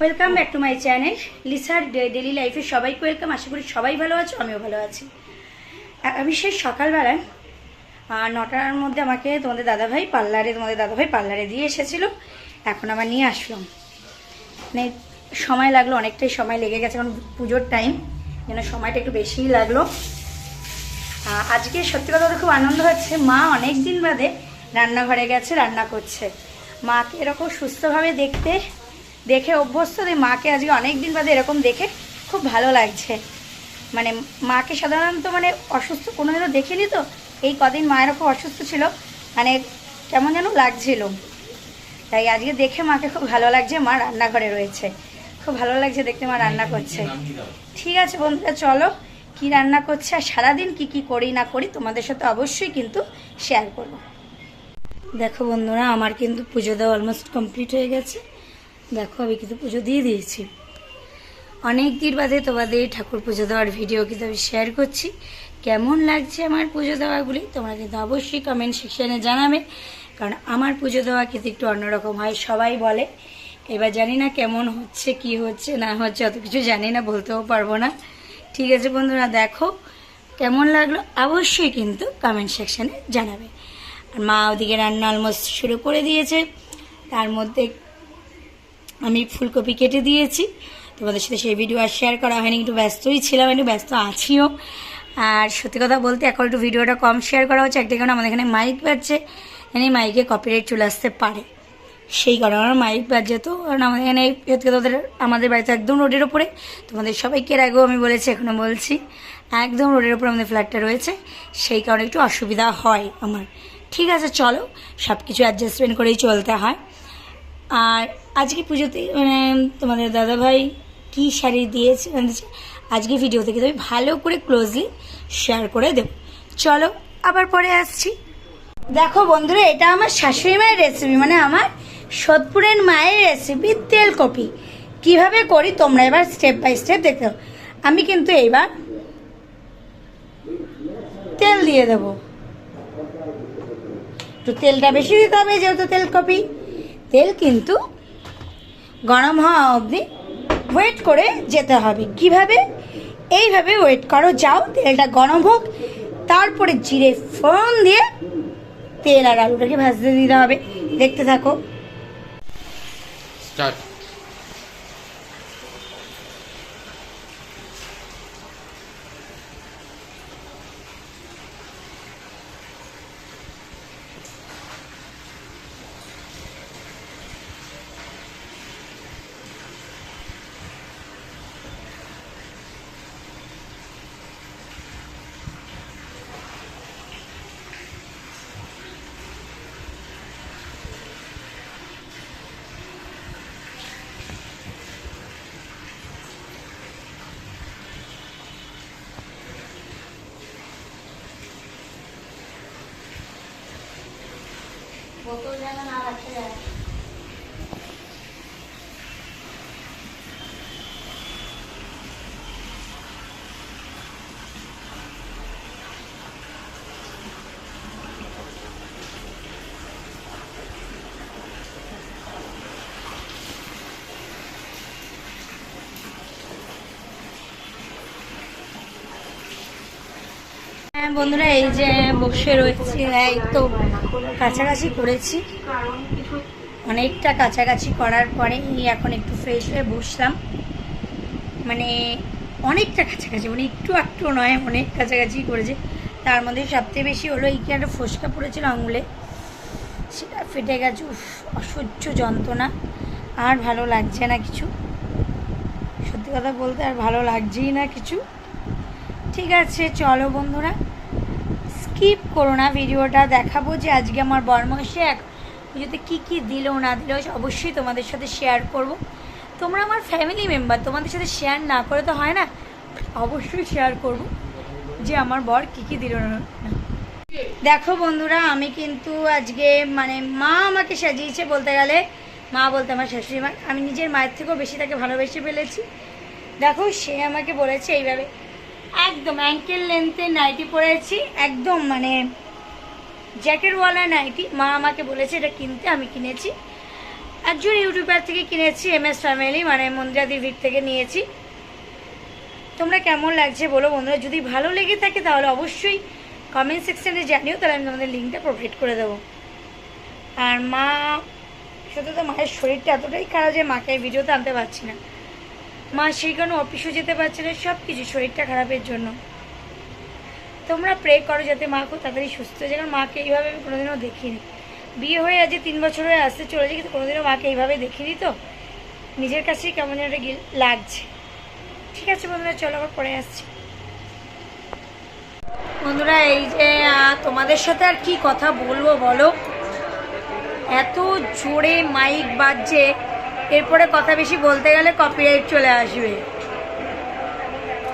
Welcome back to my channel লিসার daily লাইফে সবাইকে welcome আশা করি সবাই ভালো আছো, আমিও ভালো আছি। আমি সেই সকালবেলায় নটার মধ্যে আমাকে তোমাদের দাদাভাই পার্লারে, তোমাদের দাদাভাই পার্লারে দিয়ে এসেছিল। এখন আবার নিয়ে আসলাম। মানে সময় লাগল, অনেকটাই সময় লেগে গেছে, কারণ পুজোর টাইম যেন সময়টা একটু বেশিই লাগল। আজকে সত্যি কথা খুব আনন্দ হচ্ছে। মা অনেক দিন বাদে রান্নাঘরে গেছে, রান্না করছে। মাকে এরকম সুস্থভাবে দেখতে দেখে অভ্যস্ত, যে মাকে আজকে অনেক দিন বাদে এরকম দেখে খুব ভালো লাগছে। মানে মাকে সাধারণত মানে অসুস্থ কোনোদিনও দেখিনি তো, এই কদিন মা এরকম অসুস্থ ছিল মানে কেমন যেন লাগছিল। তাই আজকে দেখে মাকে খুব ভালো লাগছে, মা রান্নাঘরে রয়েছে। খুব ভালো লাগছে দেখতে মা রান্না করছে। ঠিক আছে বন্ধুরা, চলো কি রান্না করছে আর সারাদিন কি কি করি না করি তোমাদের সাথে অবশ্যই কিন্তু শেয়ার করব। দেখো বন্ধুরা, আমার কিন্তু পুজো দেওয়া অলমোস্ট কমপ্লিট হয়ে গেছে। দেখো, আমি কিন্তু পুজো দিয়ে দিয়েছি। অনেক দিন বাদে তোমাদের ঠাকুর পুজো দেওয়ার ভিডিও কিন্তু আমি শেয়ার করছি। কেমন লাগছে আমার পুজো দেওয়াগুলি তোমরা কিন্তু অবশ্যই কমেন্ট সেকশানে জানাবে। কারণ আমার পুজো দেওয়া কিন্তু একটু অন্যরকম হয়, সবাই বলে। এবার জানি না কেমন হচ্ছে, কি হচ্ছে, না হচ্ছে, অত কিছু জানি না, বলতেও পারব না। ঠিক আছে বন্ধুরা, দেখো, কেমন লাগল অবশ্যই কিন্তু কমেন্ট সেকশানে জানাবে। আর মা ওদিকে রান্না অলমোস্ট শুরু করে দিয়েছে। তার মধ্যে আমি ফুলকপি কেটে দিয়েছি। তোমাদের সাথে সেই ভিডিও আর শেয়ার করা হয়নি একটু ব্যস্তই ছিলাম, একটু ব্যস্ত আছিও। আর সত্যি কথা বলতে, এখন একটু ভিডিওটা কম শেয়ার করা হচ্ছে একদিকে কারণ আমাদের এখানে মাইক বাজছে, এখানে মাইকে কপিরাইট চলে আসতে পারে। সেই কারণে আমার মাইক বাজছে তো, কারণ আমাদের এখানে কথা আমাদের বাড়িতে একদম রোডের ওপরে তোমাদের সবাইকে এর আগেও আমি বলেছি এখনও বলছি, একদম রোডের ওপরে আমাদের ফ্ল্যাটটা রয়েছে, সেই কারণে একটু অসুবিধা হয় আমার। ঠিক আছে, চলো সব কিছু অ্যাডজাস্টমেন্ট করেই চলতে হয়। আর আজকে পুজোতে মানে তোমাদের দাদাভাই কী শাড়ি দিয়েছে মানে আজকে ভিডিও থেকে তুমি ভালো করে ক্লোজলি শেয়ার করে দেব। চলো, আবার পরে আসছি। দেখো বন্ধুরা, এটা আমার শাশুড়ি মায়ের রেসিপি মানে আমার সোদপুরের মায়ের রেসিপি তেলকপি কীভাবে করি তোমরা এবার স্টেপ বাই স্টেপ দেখতে আমি কিন্তু এইবার তেল দিয়ে দেবো। একটু তেলটা বেশি দিতে হবে যেহেতু তেলকপি তেল কিন্তু গরম হওয়া অবধি ওয়েট করে যেতে হবে। কীভাবে? এইভাবে ওয়েট করো, যাও, তেলটা গরম হোক, তারপরে জিরে ফোড়ন দিয়ে তেল আর আলুটাকে ভাজতে দিতে হবে। দেখতে থাকো। স্টার্ট 都扔了，拿了吃。হ্যাঁ বন্ধুরা, এই যে বসে রয়েছি, এই তো কাছাকাছি করেছি। অনেকটা কাছাকাছি করার পরে এখন একটু ফ্রেশ হয়ে বসলাম। মানে অনেকটা কাছাকাছি মানে একটু একটু নয়, অনেক কাছাকাছি করেছে। তার মধ্যে সবচেয়ে বেশি হলো এই কি একটা ফোসকা পড়েছিল আঙুলে। সেটা ফেটে গেছে অসহ্য যন্ত্রণা। আর ভালো লাগছে না কিছু। সত্যি কথা বলতে আর ভালো লাগছেই না কিছু। ঠিক আছে, চলো বন্ধুরা। স্কিপ করো না, ভিডিওটা দেখাবো যে আজকে আমার বর্মশে এক পুজোতে কী কী দিল, না দিল অবশ্যই তোমাদের সাথে শেয়ার করব। তোমরা আমার ফ্যামিলি মেম্বার তোমাদের সাথে শেয়ার না করে তো হয় না? অবশ্যই শেয়ার করব যে আমার বর কী কী দিল না। দেখো বন্ধুরা, আমি কিন্তু আজকে মানে মা আমাকে সাজিয়েছে বলতে গেলে। মা বলতে আমার শাশুড়ি মা। আমি নিজের মায়ের থেকেও বেশি তাকে ভালোবেসে ফেলেছি। দেখো সে আমাকে বলেছে এইভাবে একদম অ্যাঙ্কেল লেন্থে নাইটি পরেছি একদম মানে জ্যাকেটওয়ালা নাইটি মা আমাকে বলেছে, এটা কিনতে, আমি কিনেছি। একজন ইউটিউবার থেকে কিনেছি এম এস ফ্যামিলি মানে মন্দিরাদির ভিড় থেকে নিয়েছি। তোমরা কেমন লাগছে বলো বন্ধুরা? যদি ভালো লেগে থাকে তাহলে অবশ্যই কমেন্ট সেকশানে জানিও, তাহলে আমি তোমাদের লিঙ্কটা প্রোভাইড করে দেবো। আর মা শুধু তো মায়ের শরীরটা এতটাই খারাপ যে মাকে ভিডিওতে আনতে পারছি না। মা সেই কারণে অফিসও যেতে পারছে না সব কিছু শরীরটা খারাপের জন্য। তোমরা প্রে করো যাতে মা খুব তাড়াতাড়ি সুস্থ হয়ে যায়। মাকে এইভাবে আমি কোনোদিনও দেখিনি। বিয়ে হয়ে আজ তিন বছর হয়ে আসতে চলে যায় কিন্তু কোনোদিনও মাকে এইভাবে দেখিনি তো। নিজের কাছেই কেমন একটা লাগছে। ঠিক আছে বন্ধুরা, চলো আবার পরে আসছি। বন্ধুরা, এই যে তোমাদের সাথে আর কি কথা বলব বলো? এত জোরে মাইক বাজছে। এরপরে কথা বেশি বলতে গেলে কপিরাইট চলে আসবে।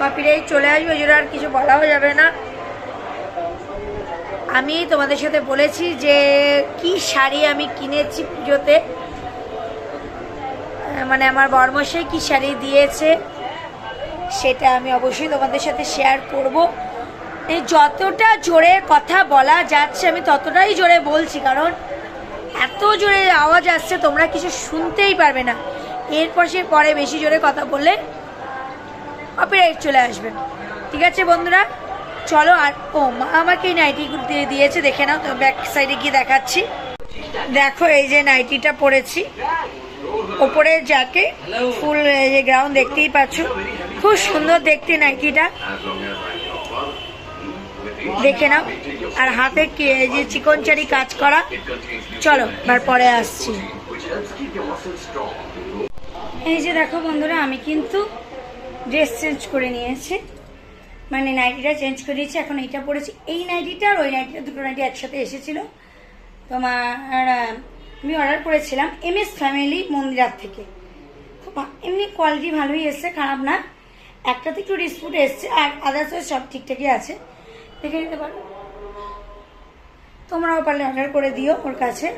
কপিরাইট চলে আসবে, ওই আর কিছু বলাও যাবে না। আমি তোমাদের সাথে বলেছি যে, কি শাড়ি আমি কিনেছি পুজোতে? মানে আমার বর্মশাই কি শাড়ি দিয়েছে, সেটা আমি অবশ্যই তোমাদের সাথে শেয়ার করব। এই যতটা জোরে কথা বলা যাচ্ছে, আমি ততটাই জোরে বলছি, কারণ এত জোরে আওয়াজ আসছে, তোমরা কিছু শুনতেই পারবে না। এরপর সে পরে বেশি জোরে কথা বললে কপিরাইট চলে আসবে। ঠিক আছে বন্ধুরা? চলো আর, ও, মা আমাকে নাইটি দিয়ে দিয়েছে, দেখে নাও, তো ব্যাক সাইডে গিয়ে দেখাচ্ছি। দেখো এই যে নাইটিটা পরেছি ওপরে যাকে ফুল যে গ্রাউন্ড দেখতেই পাচ্ছ। খুব সুন্দর দেখতে নাইটিটা দেখে নাও। আর হাতে যে চিকনচারি কাজ করা। চলো, এবার পরে আসছি। এই যে দেখো বন্ধুরা, আমি কিন্তু ড্রেস চেঞ্জ করে নিয়েছি। মানে নাইটিটা চেঞ্জ করে দিয়েছি এখন এইটা পরেছি। এই নাইটিটা আর ওই নাইটিটা, দুটো নাইটি একসাথে এসেছিল। তোমার আমি অর্ডার করেছিলাম এম এস ফ্যামিলি মন্দিরার থেকে। এমনি কোয়ালিটি ভালোই এসছে, খারাপ না। একটাতে একটু ডিসপুট এসছে, আর আদার্স সব ঠিকঠাকই আছে। দেখে নিতে পারো। তোমরাও পারলে অর্ডার করে দিও ওর কাছে।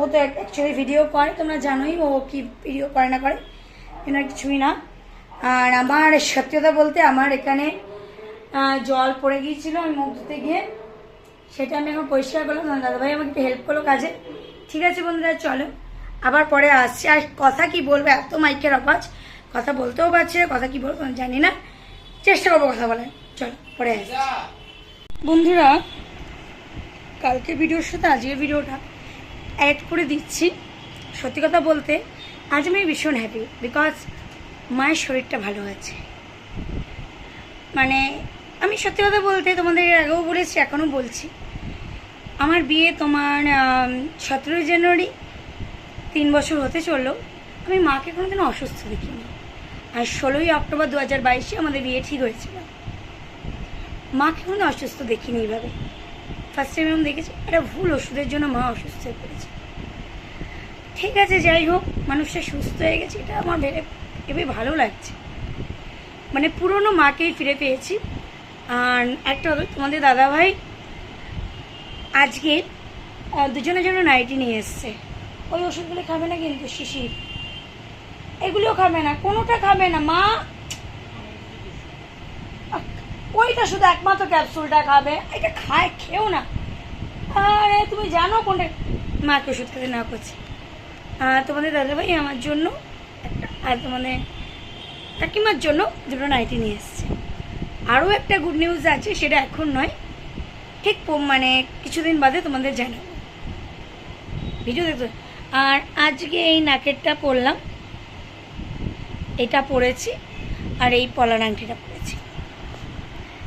ও তো অ্যাকচুয়ালি ভিডিও করে, তোমরা জানোই ও কি ভিডিও করে না করে। এনার কিছুই না। আর আমার সত্যতা বলতে আমার এখানে জল পড়ে গিয়েছিল আমি মুখ ধুতে গিয়ে। সেটা আমি এখন পরিষ্কার করলাম। দাদাভাই আমাকে একটু হেল্প করল কাজে। ঠিক আছে বন্ধুরা, চলো। আবার পরে আসছি। আর কথা কি বলবে? এত মাইকের আওয়াজ। কথা বলতেও পারছে কথা কি বলব জানি না। চেষ্টা করব কথা বলার। চলো, পরে বন্ধুরা, কালকে ভিডিওর সাথে আজকের ভিডিওটা অ্যাড করে দিচ্ছি। সত্যি কথা বলতে, আজ আমি ভীষণ হ্যাপি বিকজ মায়ের শরীরটা ভালো আছে। মানে আমি সত্যি কথা বলতে তোমাদের আগেও বলেছি, এখনও বলছি। আমার বিয়ে তোমার সতেরোই জানুয়ারি, তিন বছর হতে চলল। আমি মাকে কোনোদিন অসুস্থ দেখিনি। আর ষোলোই অক্টোবর দু হাজার বাইশে আমাদের বিয়ে ঠিক হয়েছিল। মাকে কোনো অসুস্থ দেখিনি এইভাবে। ফার্স্ট টাইম আমি দেখেছি, একটা ভুল ওষুধের জন্য মা অসুস্থ হয়ে পড়েছে। ঠিক আছে, যাই হোক, মানুষটা সুস্থ হয়ে গেছে, এটা আমার ভেবে ভেবে ভালো লাগছে। মানে পুরনো মাকেই ফিরে পেয়েছি। আর একটা হবে তোমাদের দাদাভাই, আজকে দুজনের জন্য নাইটি নিয়ে এসছে। ওই ওষুধগুলো খাবে না কিন্তু শিশির। এগুলোও খাবে না, কোনোটা খাবে না। মা ওইটা শুধু একমাত্র ক্যাপসুলটা খাবে। এটা খায় খেও না। আরে, তুমি জানো কোনটা? মাকে ওষুধ খেতে না করছে আর তোমাদের দাদাভাই আমার জন্য একটা আর তোমাদের কাকিমার জন্য দুটো নাইটি নিয়ে এসছে। আরও একটা গুড নিউজ আছে, সেটা এখন নয়। ঠিক মানে কিছুদিন বাদে তোমাদের জানাব। ভিডিও দেখতে আর আজকে এই নাকেরটা পরলাম। এটা পরেছি, আর এই পলার আংটিটা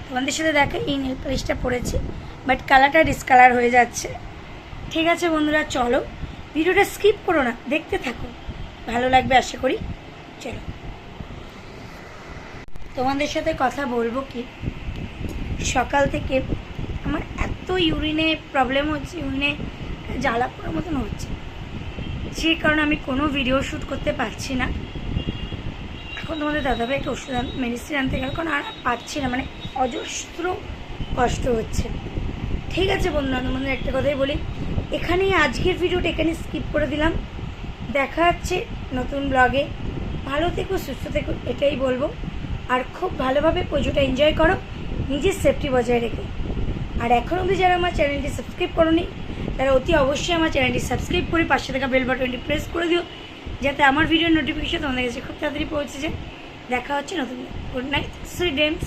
তোমাদের সাথে দেখো, এই নেল পালিশটা পরেছি বাট কালারটা ডিসকালার হয়ে যাচ্ছে। ঠিক আছে বন্ধুরা, চলো। ভিডিওটা স্কিপ করো না, দেখতে থাকো। ভালো লাগবে আশা করি। চলো। তোমাদের সাথে কথা বলব কি? সকাল থেকে আমার এত ইউরিনে প্রবলেম হচ্ছে ইউরিনে জ্বালা পড়ার মতন হচ্ছে। যে কারণে আমি কোনো ভিডিও শ্যুট করতে পারছি না। এখন তোমাদের দাদাভাই একটা ওষুধ মেডিসিন আনতে গেল, কারণ আর পাচ্ছি না মানে অজস্র কষ্ট হচ্ছে। ঠিক আছে বন্ধুরা তোমাদের একটা কথাই বলি। এখানেই আজকের ভিডিওটা এখানে স্কিপ করে দিলাম। দেখা যাচ্ছে নতুন ব্লগে ভালো থেকো, সুস্থ থেকো, এটাই বলব। আর খুব ভালোভাবে পুজোটা এনজয় করো, নিজের সেফটি বজায় রেখে। আর এখন অবধি যারা আমার চ্যানেলটি সাবস্ক্রাইব করোনি, তারা অতি অবশ্যই আমার চ্যানেলটি সাবস্ক্রাইব করে পাশে থাকা বেল বাটনটি প্রেস করে দিও, যাতে আমার ভিডিওর নোটিফিকেশন তোমাদের কাছে খুব তাড়াতাড়ি পৌঁছে যায়। দেখা হচ্ছে নতুন গুড নাইট সুইট ডেমস